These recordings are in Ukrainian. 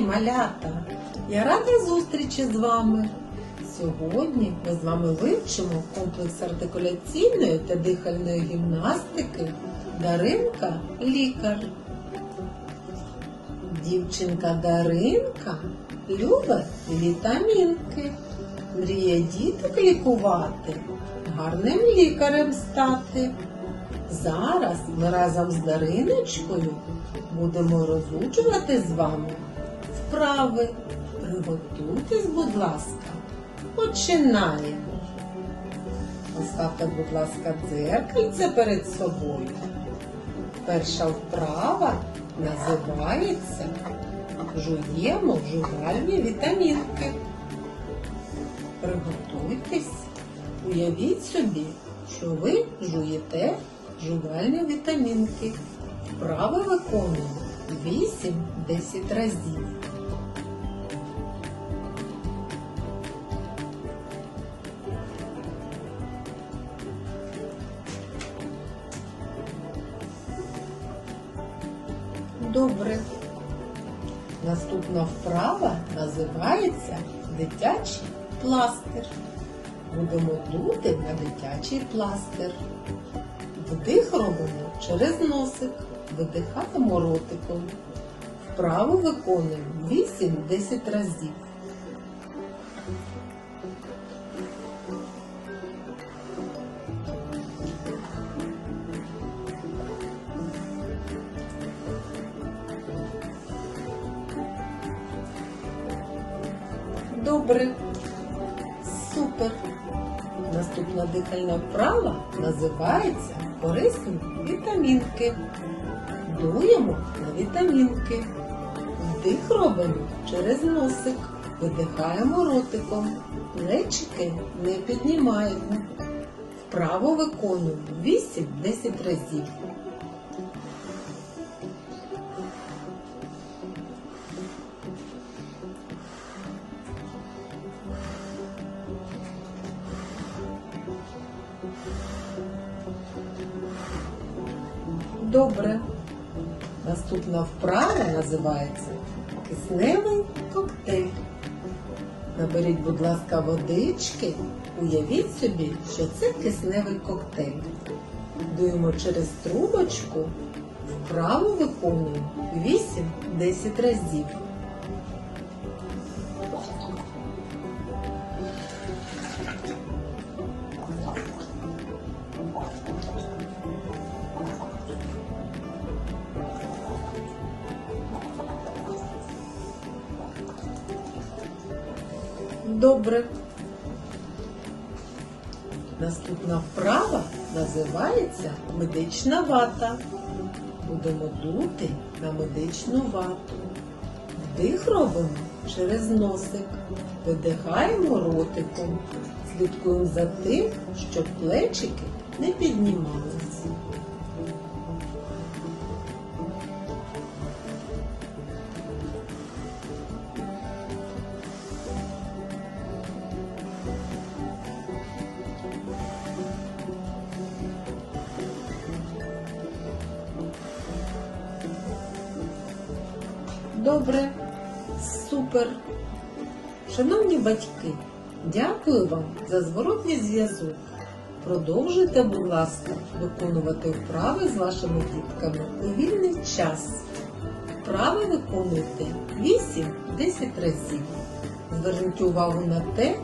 малята! Я рада зустрічі з вами. Сьогодні ми з вами вивчимо комплекс артикуляційної та дихальної гімнастики Даринка лікар. Дівчинка Даринка любить вітамінки, мріє діток лікувати, гарним лікарем стати. Зараз ми разом з Дариночкою будемо розучувати з вами вправи. Приготуйтесь, будь ласка. Починаємо. Поставте, будь ласка, дзеркальце перед собою. Перша вправа називається Жуємо жувальні вітамінки. Приготуйтесь, уявіть собі, що ви жуєте жувальні вітамінки. Вправи виконуємо 8-10 разів. Добре. Наступна вправа називається дитячий пластир. Будемо дути на дитячий пластир. Вдих робимо через носик, видихаємо ротиком. Вправу виконуємо 8-10 разів. Добре. Супер. Наступна дихальна вправа називається корисні вітамінки. Дуємо на вітамінки. Вдих робимо через носик. Видихаємо ротиком. Плечики не піднімаємо. Вправо виконуємо 8-10 разів. Добре. Наступна вправа називається кисневий коктейль. Наберіть, будь ласка, водички. Уявіть собі, що це кисневий коктейль. Дуємо через трубочку. Вправу виконуємо 8-10 разів. Добре. Наступна вправа називається медична вата. Будемо дути на медичну вату. Вдих робимо через носик. Видихаємо ротиком. Слідкуємо за тим, щоб плечики не піднімалися. Добре, супер. Шановні батьки, дякую вам за зворотний зв'язок. Продовжуйте, будь ласка, виконувати вправи з вашими дітками у вільний час. Вправи виконуйте 8-10 разів. Зверніть увагу на те,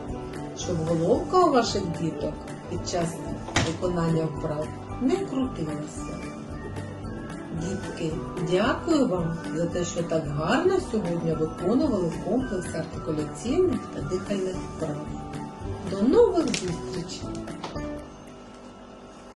щоб головка у ваших діток під час виконання вправ не крутилася. Дітки, дякую вам за те, що так гарно сьогодні виконували комплекс артикуляційних та дихальних вправ. До нових зустрічей!